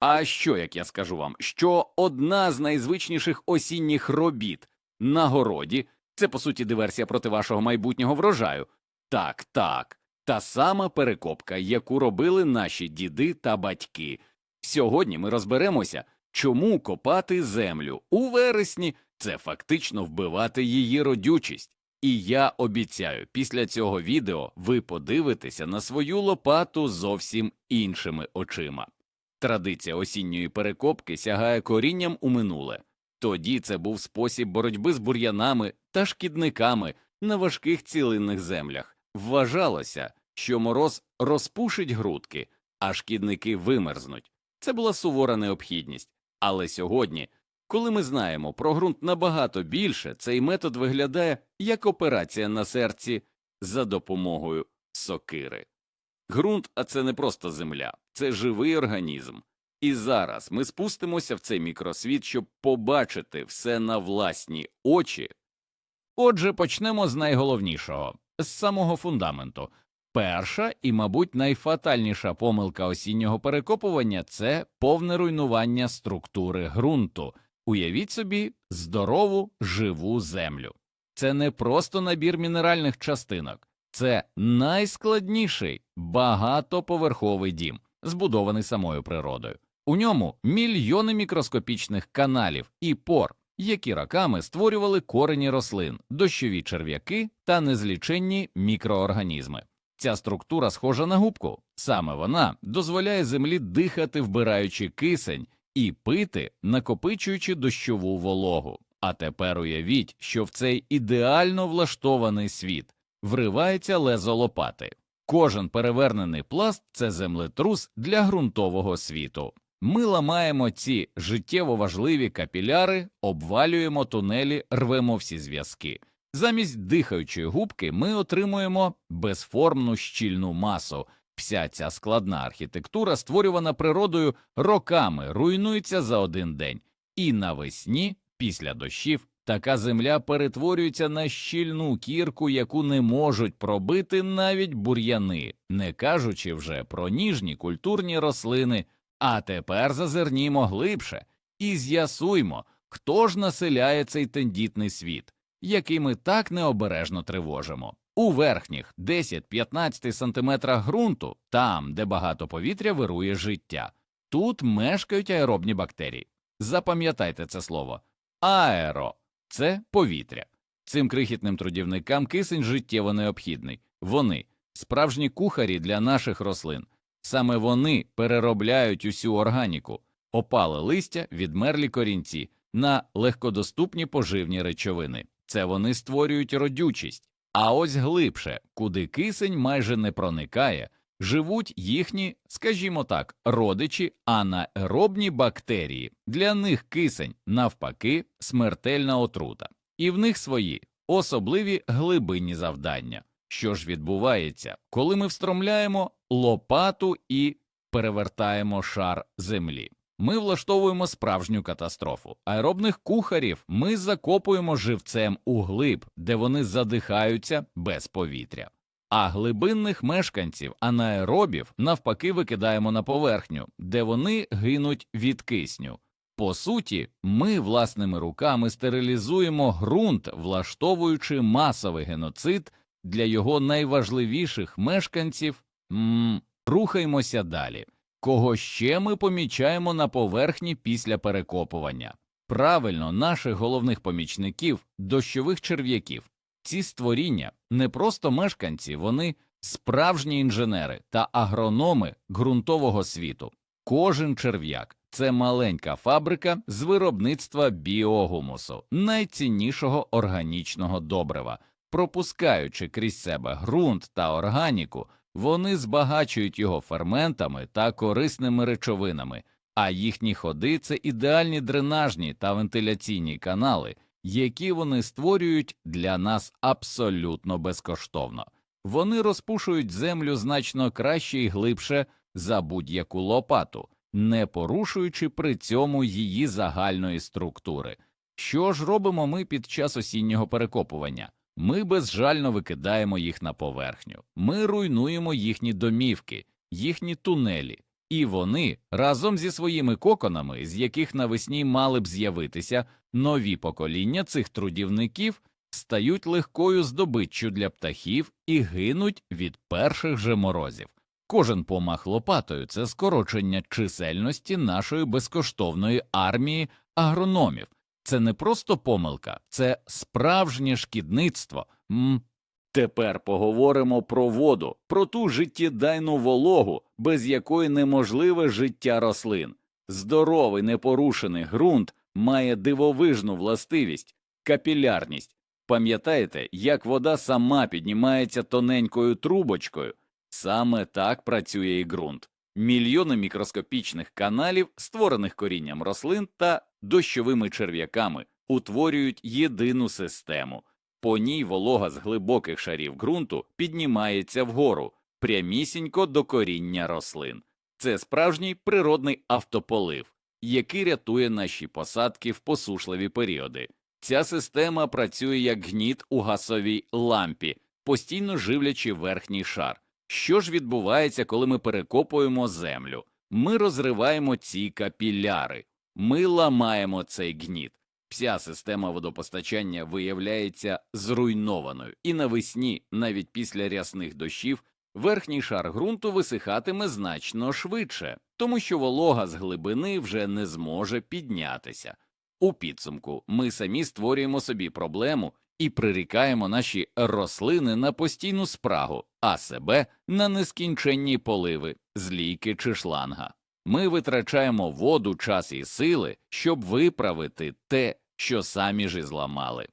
А що, як я скажу вам, що одна з найзвичніших осінніх робіт на городі це по суті диверсія проти вашого майбутнього врожаю? Так, так, та сама перекопка, яку робили наші діди та батьки. Сьогодні ми розберемося, чому копати землю у вересні це фактично вбивати її родючість. І я обіцяю, після цього відео ви подивитеся на свою лопату зовсім іншими очима. Традиція осінньої перекопки сягає корінням у минуле. Тоді це був спосіб боротьби з бур'янами та шкідниками на важких цілинних землях. Вважалося, що мороз розпушить грудки, а шкідники вимерзнуть. Це була сувора необхідність. Але сьогодні, коли ми знаємо про ґрунт набагато більше, цей метод виглядає як операція на серці за допомогою сокири. Ґрунт, а це не просто земля, це живий організм. І зараз ми спустимося в цей мікросвіт, щоб побачити все на власні очі. Отже, почнемо з найголовнішого з самого фундаменту. Перша і, мабуть, найфатальніша помилка осіннього перекопування це повне руйнування структури ґрунту. Уявіть собі здорову живу землю. Це не просто набір мінеральних частинок, це найскладніший багатоповерховий дім, збудований самою природою. У ньому мільйони мікроскопічних каналів і пор, які роками створювали корені рослин, дощові черв'яки та незліченні мікроорганізми. Ця структура схожа на губку. Саме вона дозволяє землі дихати, вбираючи кисень, і пити, накопичуючи дощову вологу. А тепер уявіть, що в цей ідеально влаштований світ вривається лезо лопати. Кожен перевернений пласт це землетрус для ґрунтового світу. Ми ламаємо ці життєво важливі капіляри, обвалюємо тунелі, рвемо всі зв'язки. Замість дихаючої губки ми отримуємо безформну щільну масу. Вся ця складна архітектура, створювана природою, роками руйнується за один день, і навесні, після дощів, така земля перетворюється на щільну кірку, яку не можуть пробити навіть бур'яни, не кажучи вже про ніжні культурні рослини. А тепер зазирнімо глибше і з'ясуймо, хто ж населяє цей тендітний світ, який ми так необережно тривожимо. У верхніх 10-15 сантиметрах ґрунту, там, де багато повітря вирує життя, тут мешкають аеробні бактерії. Запам'ятайте це слово аеро це повітря. Цим крихітним трудівникам кисень життєво необхідний. Вони справжні кухарі для наших рослин. Саме вони переробляють усю органіку, опале листя, відмерлі корінці на легкодоступні поживні речовини. Це вони створюють родючість. А ось глибше, куди кисень майже не проникає, живуть їхні, скажімо так, родичі анаеробні бактерії. Для них кисень, навпаки, смертельна отрута, і в них свої особливі глибинні завдання. Що ж відбувається, коли ми встромляємо лопату і перевертаємо шар землі? Ми влаштовуємо справжню катастрофу. Аеробних кухарів ми закопуємо живцем у глиб, де вони задихаються без повітря. А глибинних мешканців анаеробів навпаки викидаємо на поверхню, де вони гинуть від кисню. По суті, ми власними руками стерилізуємо ґрунт, влаштовуючи масовий геноцид для його найважливіших мешканців. М рухаємося далі. Кого ще ми помічаємо на поверхні після перекопування? Правильно, наших головних помічників, дощових черв'яків. Ці створіння не просто мешканці, вони справжні інженери та агрономи ґрунтового світу. Кожен черв'як це маленька фабрика з виробництва біогумусу, найціннішого органічного добрива. Пропускаючи крізь себе ґрунт та органіку, вони збагачують його ферментами та корисними речовинами, а їхні ходи це ідеальні дренажні та вентиляційні канали, які вони створюють для нас абсолютно безкоштовно. Вони розпушують землю значно краще і глибше за будь-яку лопату, не порушуючи при цьому її загальної структури. Що ж робимо ми під час осіннього перекопування? Ми безжально викидаємо їх на поверхню, ми руйнуємо їхні домівки, їхні тунелі, І вони разом зі своїми коконами, з яких навесні мали б з'явитися нові покоління цих трудівників, стають легкою здобиччю для птахів і гинуть від перших же морозів. Кожен помах лопатою це скорочення чисельності нашої безкоштовної армії агрономів. Це не просто помилка, це справжнє шкідництво. М. Тепер поговоримо про воду, про ту життєдайну вологу, без якої неможливе життя рослин. Здоровий непорушений ґрунт має дивовижну властивість капілярність. Пам'ятаєте, як вода сама піднімається тоненькою трубочкою? Саме так працює і ґрунт. Мільйони мікроскопічних каналів, створених корінням рослин та дощовими черв'яками, утворюють єдину систему. По ній волога з глибоких шарів ґрунту піднімається вгору, прямісінько до коріння рослин. Це справжній природний автополив, який рятує наші посадки в посушливі періоди. Ця система працює як гніт у газовій лампі, постійно живлячи верхній шар. Що ж відбувається, коли ми перекопуємо землю? Ми розриваємо ці капіляри, ми ламаємо цей гніт. Вся система водопостачання виявляється зруйнованою, і навесні, навіть після рясних дощів, верхній шар ґрунту висихатиме значно швидше, тому що волога з глибини вже не зможе піднятися. У підсумку ми самі створюємо собі проблему і прирікаємо наші рослини на постійну спрагу, а себе на нескінченні поливи з лійки чи шланга. Ми витрачаємо воду, час і сили, щоб виправити те, що самі ж і зламали.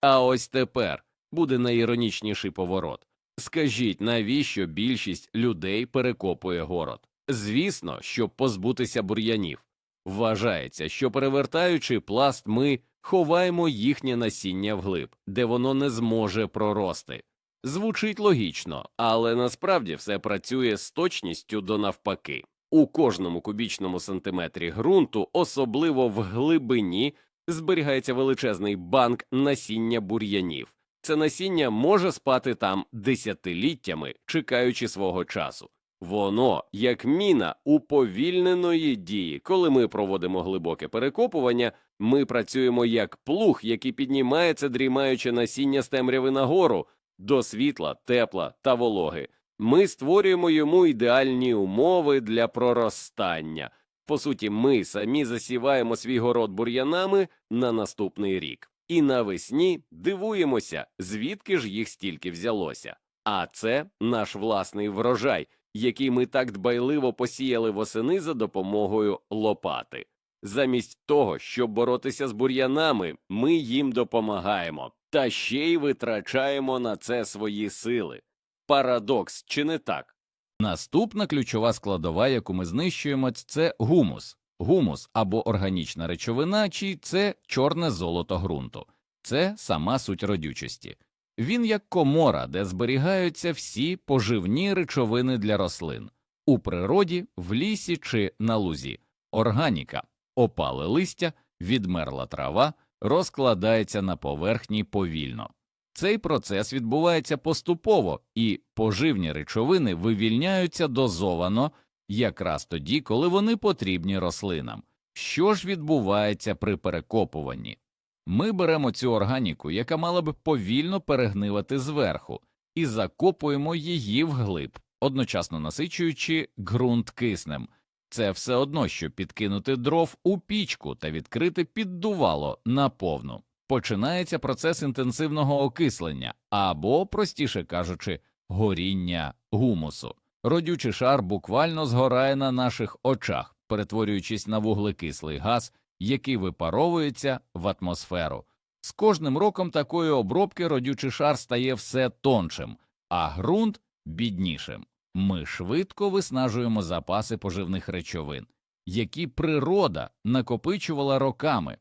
А ось тепер буде найіронічніший поворот. Скажіть, навіщо більшість людей перекопує город? Звісно, щоб позбутися бур'янів. Вважається, що перевертаючи пласт, ми ховаємо їхнє насіння вглиб, де воно не зможе прорости. Звучить логічно, але насправді все працює з точністю до навпаки. У кожному кубічному сантиметрі ґрунту, особливо в глибині, зберігається величезний банк насіння бур'янів. Це насіння може спати там десятиліттями, чекаючи свого часу. Воно, як міна уповільненої дії, коли ми проводимо глибоке перекопування, ми працюємо як плуг, який піднімається, дрімаючи насіння з темряви нагору, до світла, тепла та вологи. Ми створюємо йому ідеальні умови для проростання. По суті, ми самі засіваємо свій город бур'янами на наступний рік. І навесні дивуємося, звідки ж їх стільки взялося. А це наш власний врожай, який ми так дбайливо посіяли восени за допомогою лопати. Замість того, щоб боротися з бур'янами, ми їм допомагаємо та ще й витрачаємо на це свої сили. Парадокс, чи не так? Наступна ключова складова, яку ми знищуємо, це гумус. Гумус або органічна речовина, чи це чорне золото ґрунту. Це сама суть родючості. Він як комора, де зберігаються всі поживні речовини для рослин у природі, в лісі чи на лузі. Органіка, опале листя, відмерла трава, розкладається на поверхні повільно. Цей процес відбувається поступово, і поживні речовини вивільняються дозовано якраз тоді, коли вони потрібні рослинам. Що ж відбувається при перекопуванні? Ми беремо цю органіку, яка мала б повільно перегнивати зверху, і закопуємо її вглиб, одночасно насичуючи ґрунт киснем. Це все одно, що підкинути дров у пічку та відкрити піддувало наповну. Починається процес інтенсивного окислення або, простіше кажучи, горіння гумусу. Родючий шар буквально згорає на наших очах, перетворюючись на вуглекислий газ, який випаровується в атмосферу. З кожним роком такої обробки родючий шар стає все тоншим, а ґрунт біднішим. Ми швидко виснажуємо запаси поживних речовин, які природа накопичувала роками.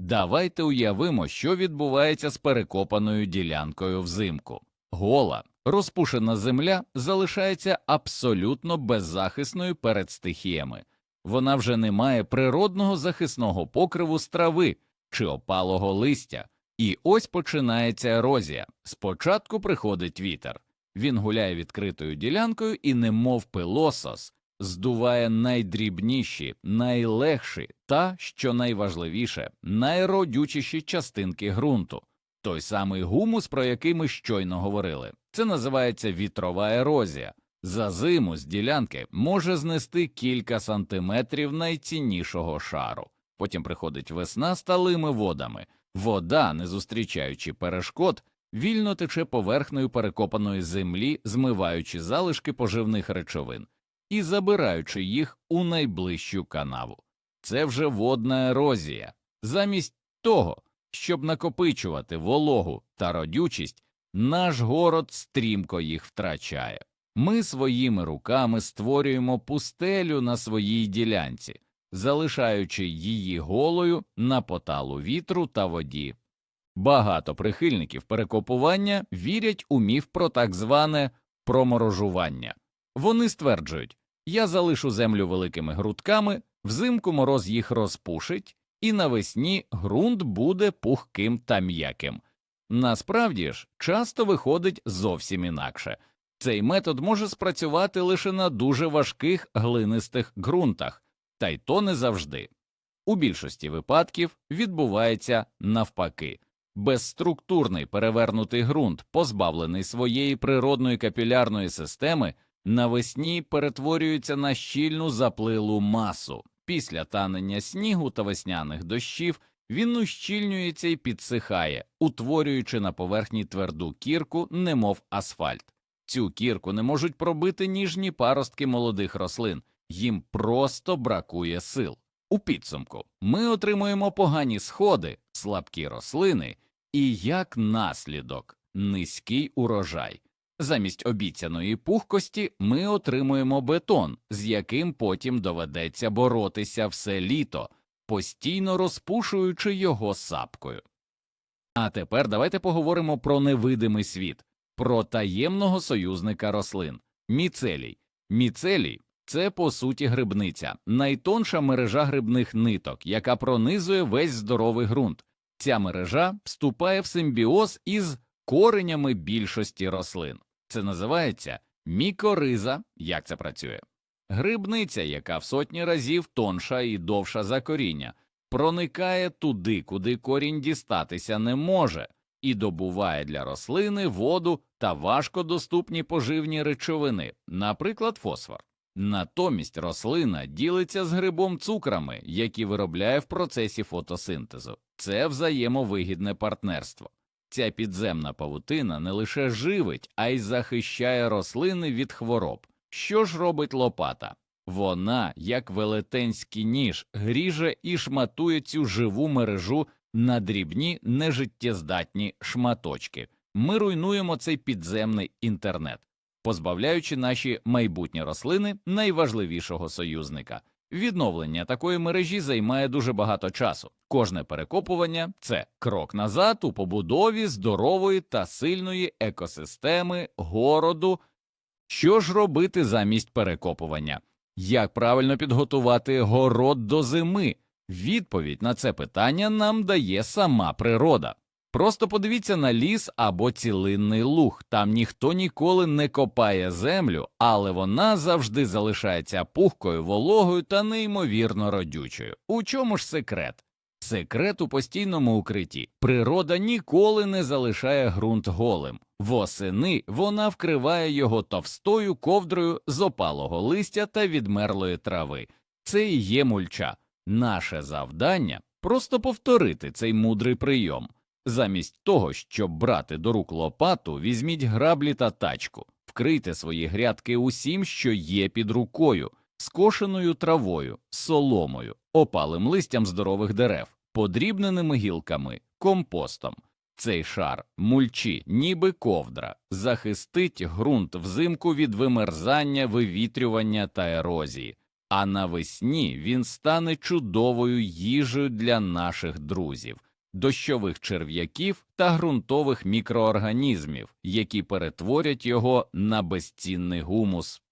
Давайте уявимо, що відбувається з перекопаною ділянкою взимку. Гола, розпушена земля залишається абсолютно беззахисною перед стихіями. Вона вже не має природного захисного покриву з трави чи опалого листя. І ось починається ерозія. Спочатку приходить вітер. Він гуляє відкритою ділянкою і, немов пилосос, здуває найдрібніші, найлегші та, що найважливіше, найродючіші частинки ґрунту. Той самий гумус, про який ми щойно говорили. Це називається вітрова ерозія. За зиму з ділянки може знести кілька сантиметрів найціннішого шару. Потім приходить весна сталими водами. Вода, не зустрічаючи перешкод, вільно тече поверхнею перекопаної землі, змиваючи залишки поживних речовин і забираючи їх у найближчу канаву. Це вже водна ерозія. Замість того, щоб накопичувати вологу та родючість, наш город стрімко їх втрачає. Ми своїми руками створюємо пустелю на своїй ділянці, залишаючи її голою на поталу вітру та воді. Багато прихильників перекопування вірять у міф про так зване проморожування. Вони стверджують, я залишу землю великими грудками, взимку мороз їх розпушить, і навесні ґрунт буде пухким та м'яким. Насправді ж, часто виходить зовсім інакше. Цей метод може спрацювати лише на дуже важких глинистих ґрунтах, та й то не завжди. У більшості випадків відбувається навпаки. Безструктурний перевернутий ґрунт, позбавлений своєї природної капілярної системи, навесні перетворюється на щільну заплилу масу. Після танення снігу та весняних дощів він ущільнюється і підсихає, утворюючи на поверхні тверду кірку, немов асфальт. Цю кірку не можуть пробити ніжні паростки молодих рослин, їм просто бракує сил. У підсумку ми отримуємо погані сходи, слабкі рослини і, як наслідок, низький урожай. Замість обіцяної пухкості ми отримуємо бетон, з яким потім доведеться боротися все літо, постійно розпушуючи його сапкою. А тепер давайте поговоримо про невидимий світ, про таємного союзника рослин міцелій. Міцелій це по суті грибниця, найтонша мережа грибних ниток, яка пронизує весь здоровий ґрунт. Ця мережа вступає в симбіоз із коренями більшості рослин. Це називається мікориза. Як це працює? Грибниця, яка в сотні разів тонша і довша за коріння, проникає туди, куди корінь дістатися не може, і добуває для рослини воду та важкодоступні поживні речовини, наприклад, фосфор. Натомість рослина ділиться з грибом цукрами, які виробляє в процесі фотосинтезу. Це взаємовигідне партнерство. Ця підземна павутина не лише живить, а й захищає рослини від хвороб. Що ж робить лопата? Вона, як велетенський ніж, гріже і шматує цю живу мережу на дрібні нежиттєздатні шматочки. Ми руйнуємо цей підземний інтернет, позбавляючи наші майбутні рослини найважливішого союзника. Відновлення такої мережі займає дуже багато часу. Кожне перекопування це крок назад у побудові здорової та сильної екосистеми городу. Що ж робити замість перекопування? Як правильно підготувати город до зими? Відповідь на це питання нам дає сама природа. Просто подивіться на ліс або цілинний луг. Там ніхто ніколи не копає землю, але вона завжди залишається пухкою, вологою та неймовірно родючою. У чому ж секрет? Секрет у постійному укритті. Природа ніколи не залишає ґрунт голим. Восени вона вкриває його товстою ковдрою з опалого листя та відмерлої трави. Це і є мульча. Наше завдання просто повторити цей мудрий прийом. Замість того, щоб брати до рук лопату, візьміть граблі та тачку, вкрийте свої грядки усім, що є під рукою, скошеною травою, соломою, опалим листям здорових дерев, подрібненими гілками, компостом. Цей шар мульчі, ніби ковдра, захистить ґрунт взимку від вимерзання, вивітрювання та ерозії, а навесні він стане чудовою їжею для наших друзів дощових черв'яків та ґрунтових мікроорганізмів, які перетворять його на безцінний гумус.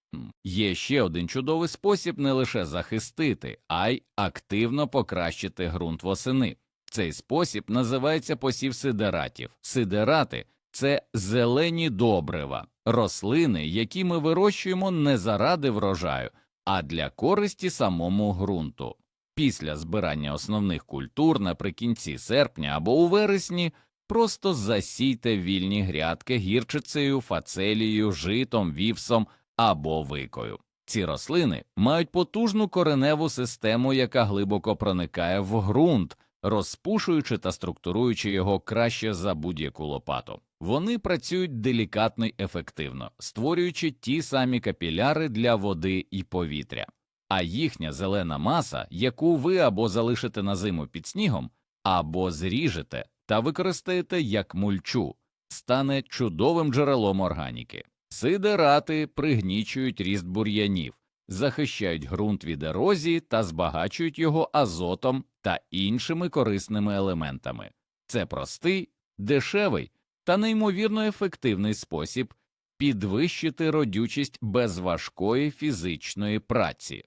Є ще один чудовий спосіб не лише захистити, а й активно покращити ґрунт восени. Цей спосіб називається посів сидератів. Сидерати це зелені добрива, рослини, які ми вирощуємо не заради врожаю, а для користі самому ґрунту. Після збирання основних культур наприкінці серпня або у вересні просто засійте вільні грядки гірчицею, фацелією, житом, вівсом або викою. Ці рослини мають потужну кореневу систему, яка глибоко проникає в ґрунт, розпушуючи та структуруючи його краще за будь-яку лопату. Вони працюють делікатно й ефективно, створюючи ті самі капіляри для води і повітря. А їхня зелена маса, яку ви або залишите на зиму під снігом, або зріжете та використаєте як мульчу, стане чудовим джерелом органіки. Сидерати пригнічують ріст бур'янів, захищають ґрунт від ерозії та збагачують його азотом та іншими корисними елементами. Це простий, дешевий та неймовірно ефективний спосіб підвищити родючість без важкої фізичної праці.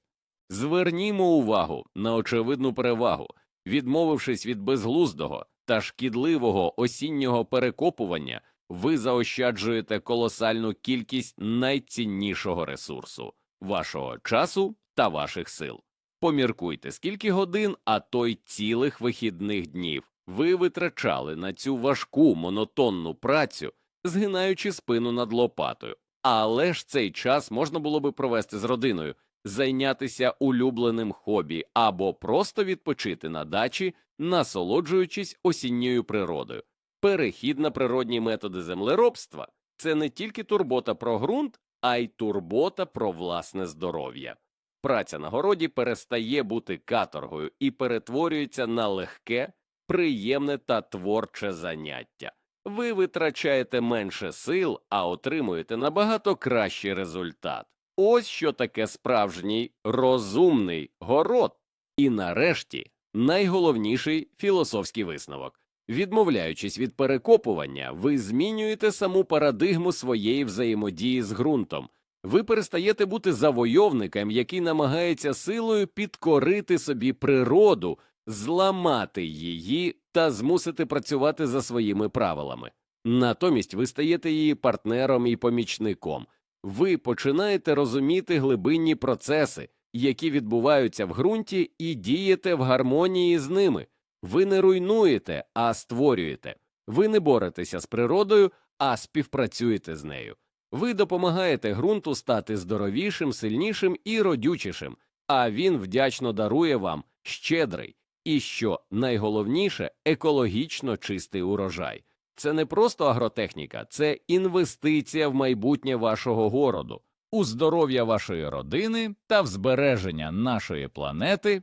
Звернімо увагу на очевидну перевагу, відмовившись від безглуздого та шкідливого осіннього перекопування, ви заощаджуєте колосальну кількість найціннішого ресурсу вашого часу та ваших сил. Поміркуйте, скільки годин, а то й цілих вихідних днів ви витрачали на цю важку монотонну працю, згинаючи спину над лопатою. Але ж цей час можна було би провести з родиною, зайнятися улюбленим хобі або просто відпочити на дачі, насолоджуючись осінньою природою. Перехід на природні методи землеробства це не тільки турбота про ґрунт, а й турбота про власне здоров'я. Праця на городі перестає бути каторгою і перетворюється на легке, приємне та творче заняття. Ви витрачаєте менше сил, а отримуєте набагато кращий результат. Ось що таке справжній розумний город. І нарешті найголовніший філософський висновок. Відмовляючись від перекопування, ви змінюєте саму парадигму своєї взаємодії з ґрунтом. Ви перестаєте бути завойовником, який намагається силою підкорити собі природу, зламати її та змусити працювати за своїми правилами. Натомість ви стаєте її партнером і помічником. Ви починаєте розуміти глибинні процеси, які відбуваються в ґрунті, і дієте в гармонії з ними. Ви не руйнуєте, а створюєте. Ви не боретеся з природою, а співпрацюєте з нею. Ви допомагаєте ґрунту стати здоровішим, сильнішим і родючішим, а він вдячно дарує вам щедрий і, що найголовніше, екологічно чистий урожай. Це не просто агротехніка, це інвестиція в майбутнє вашого городу, у здоров'я вашої родини та в збереження нашої планети.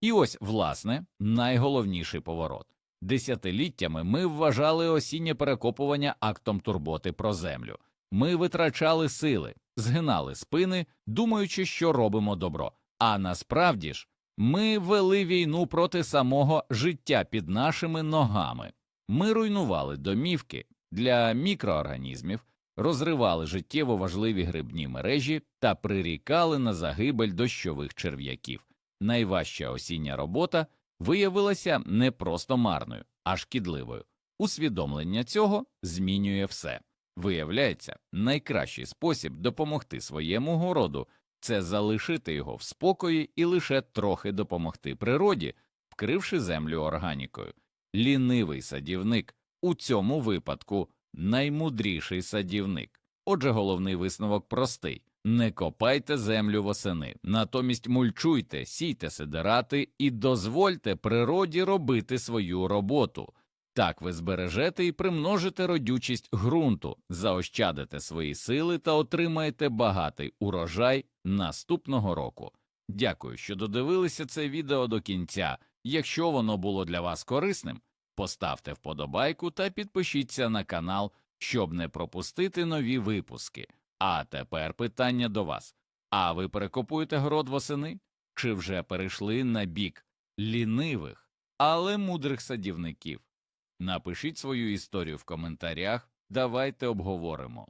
І ось, власне, найголовніший поворот. Десятиліттями ми вважали осіннє перекопування актом турботи про землю. Ми витрачали сили, згинали спини, думаючи, що робимо добро. А насправді ж ми вели війну проти самого життя під нашими ногами. Ми руйнували домівки для мікроорганізмів, розривали життєво важливі грибні мережі та прирікали на загибель дощових черв'яків. Найважча осіння робота виявилася не просто марною, а шкідливою. Усвідомлення цього змінює все. Виявляється, найкращий спосіб допомогти своєму городу це залишити його в спокої і лише трохи допомогти природі, вкривши землю органікою. Лінивий садівник у цьому випадку наймудріший садівник. Отже, головний висновок простий не копайте землю восени, натомість мульчуйте, сійте сидирати і дозвольте природі робити свою роботу. Так ви збережете і примножите родючість ґрунту, заощадите свої сили та отримаєте багатий урожай наступного року. Дякую, що додивилися це відео до кінця. Якщо воно було для вас корисним, поставте вподобайку та підпишіться на канал, щоб не пропустити нові випуски. А тепер питання до вас. А ви перекопуєте город восени? Чи вже перейшли на бік лінивих, але мудрих садівників? Напишіть свою історію в коментарях, давайте обговоримо.